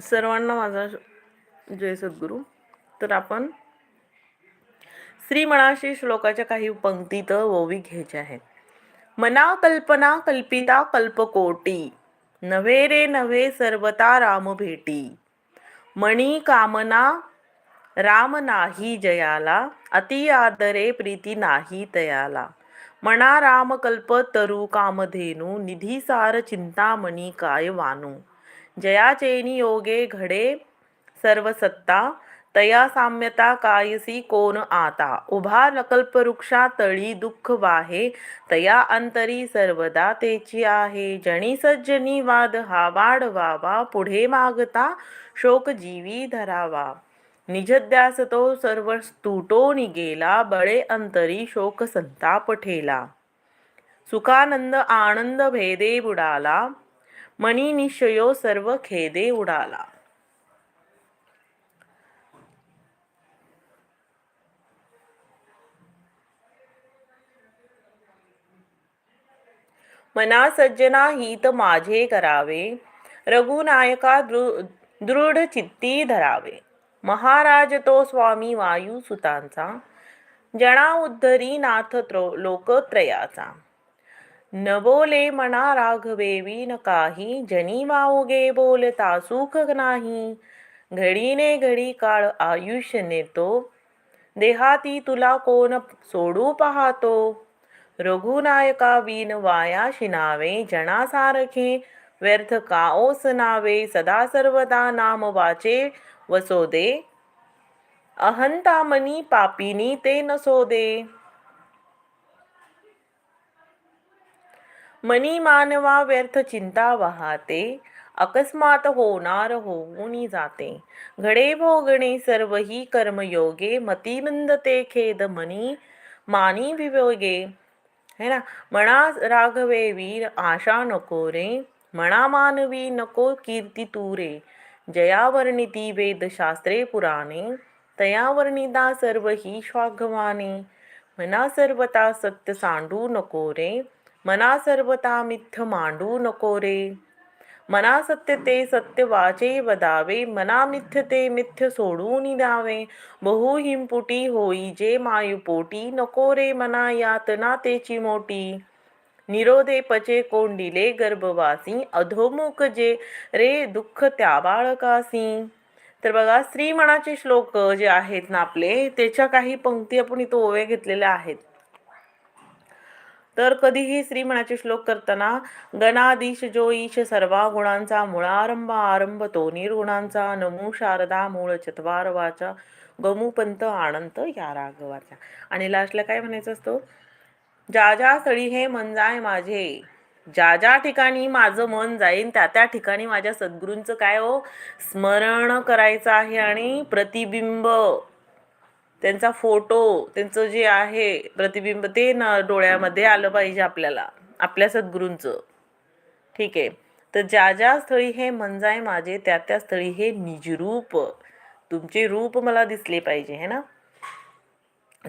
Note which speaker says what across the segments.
Speaker 1: सर्वांना माझा जय सद्गुरू. तर आपण श्री मनाशी श्लोकाच्या काही पंक्तीत ओवी घ्यायच्या आहेत. मना कल्पना कल्पिता कल्पकोटी नव्हे रे नव्हे सर्वता राम भेटी. मणी कामना राम नाही जयाला अति आदरे प्रीती नाही तयाला. मना राम कल्प तरु कामधेनू निधी सार चिंतामणी काय वानू. जयाचेनी योगे घडे सर्व सत्ता तया साम्यता कायसी कोण आता। उभा नकल्पवृक्षा तळी दुःख वाहे तया अंतरी सर्वदा तेची आहे। जणी सज्जनी वाद हा वाढवावा पुढे मागता शोक जीवी धरावा। निजद्यास तो सर्व तुटो निगेला बळे अंतरी शोक संताप ठेला। सुखानंद आनंद भेदे बुडाला मनी सर्व खेदे उडाला. मना सज्जना हित माझे करावे. रघुनायका दृ दृढ चित्ती धरावे. महाराज तो स्वामी वायू सुतांचा. जना उद्धरी नाथ ત્રો लोकत्रयाचा न बोले मना राघवेवी न काही जनी माऊगे बोलता सुख नाही. घडीने घडी काळ आयुष्य नेतो देहाती तुला कोण सोडू पाहतो. रघुनायका विन वाया शिनावे जनासारखे व्यर्थ का ओस नावे सदा सर्वदा नाम वाचे वसोदे. अहंता मनी पापिनी ते नसोदे. मनी मानवा व्यर्थ चिंता वाहते अकस्मात होणार होऊनी जाते. घडे भोगणे सर्व ही कर्मयोगे मतिमंद ते खेद मनी मानी वियोगे है ना? म्हणा राघवे वीर आशा नको रे. म्हणा मानवी नको कीर्ती तुरे जयावर्णिती वेदशास्त्रे पुराणे. तयावर्णिता सर्व ही श्वाघवाने मना सर्वता सत्य सांडू नको रे. मना सर्वता मिथ्य मांडू नको रे. मना सत्य ते सत्य वाचे वदावे मना मिथ्य ते मिथ्य सोडून द्यावे बहु हिमपुटी होई जे मायुपोटी नको रे मना यातना तेची मोठी निरोधे पचे कोंडिले गर्भवासी अधोमुख जे रे दुःख त्या बाळकासी. तर बघा स्त्री मनाचे श्लोक जे आहेत ना आपले त्याच्या काही पंक्ती आपण इथं ओव्या घेतलेल्या आहेत. तर कधीही श्रीमणाचे श्लोक करताना गणाधीश जो ईश सर्वा गुणांचा मुळारंभ आरंभ तो निर्गुणांचा नमू शारदा मूळ चत्वार वाचा गमुपंत आनंत या राघवाचा. आणि लास्टला काय म्हणायचं असतो? ज्या ज्या स्थळी हे मन जाय माझे ज्या ज्या ठिकाणी माझं मन जाईन त्या त्या ठिकाणी माझ्या सद्गुरूंचं काय हो? स्मरण करायचं आहे आणि प्रतिबिंब. त्यांचा फोटो त्यांचं जे आहे प्रतिबिंब ते न डोळ्यामध्ये आलं पाहिजे आपल्याला आपल्या सद्गुरूंचं. ठीक आहे? तर ज्या ज्या स्थळी हे म्हणजाय जाय माझे त्या त्या स्थळी हे निजरूप तुमचे रूप मला दिसले पाहिजे है ना?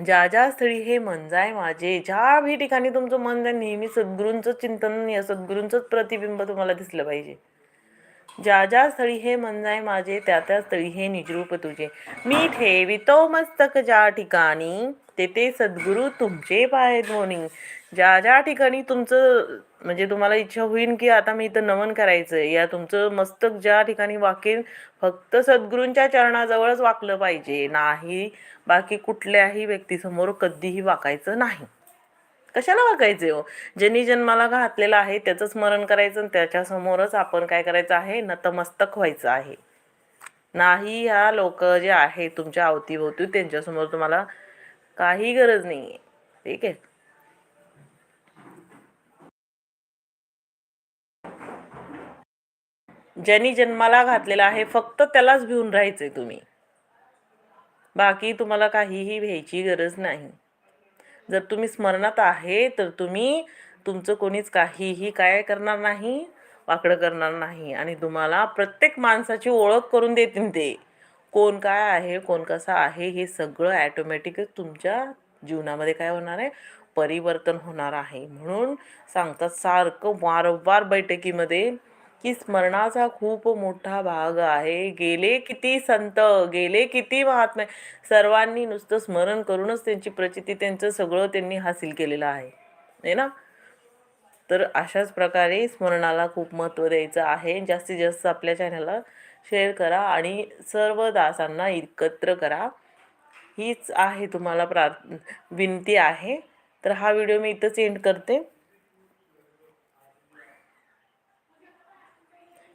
Speaker 1: ज्या ज्या स्थळी हे म्हणजाय जाय माझे ज्या ठिकाणी तुमचं मन जाय नेहमी सद्गुरूंचं चिंतन सद्गुरूंचंच प्रतिबिंब तुम्हाला दिसलं पाहिजे. ज्या ज्या स्थळी हे मन जाय माझे त्या त्या स्थळी हे निजरूप तुझे. मी ठेवितो मस्तक ज्या ठिकाणी तेथे सद्गुरू तुमचे पाय धोनी. ज्या ज्या ठिकाणी तुमचं म्हणजे तुम्हाला इच्छा होईल की आता मी इथं नमन करायचं या तुमचं मस्तक ज्या ठिकाणी वाकेल फक्त सद्गुरूंच्या चरणाजवळच वाकलं पाहिजे. नाही बाकी कुठल्याही व्यक्तीसमोर कधीही वाकायचं नाही. कशाला वाकायचे हो? ज्यांनी जन्माला घातलेला आहे त्याचं स्मरण करायचं आणि त्याच्यासमोरच आपण काय करायचं आहे? नतमस्तक व्हायचं आहे. नाही ह्या लोक जे आहे तुमच्या अवतीभोवती त्यांच्यासमोर तुम्हाला काही गरज नाही आहे ठीक आहे? ज्यांनी जन्माला घातलेला आहे फक्त त्यालाच भिवून राहायचंय तुम्ही. बाकी तुम्हाला काहीही भ्यायची गरज नाही. जर तुम्ही स्मरणात आहे तर तुम्ही तुमचं कोणीच काहीही काय करणार नाही वाकडं करणार नाही आणि तुम्हाला प्रत्येक माणसाची ओळख करून देतील ते. कोण काय आहे कोण कसा आहे हे सगळं ॲटोमॅटिकच तुमच्या जीवनामध्ये काय होणार आहे? परिवर्तन होणार आहे. म्हणून सांगतात सारखं वारंवार बैठकीमध्ये की स्मरणाचा खूप मोठा भाग आहे. गेले किती संत गेले किती महात्मे सर्वांनी नुसतं स्मरण करूनच त्यांची प्रचिती त्यांचं सगळं त्यांनी हासिल केलेलं आहे. ना? तर अशाच प्रकारे स्मरणाला खूप महत्त्व द्यायचं आहे. जास्तीत जास्त आपल्या चॅनलला शेअर करा आणि सर्व दासांना एकत्र करा. हीच आहे तुम्हाला प्रार्थ विनंती आहे. तर हा व्हिडिओ मी इथंच एंड करते.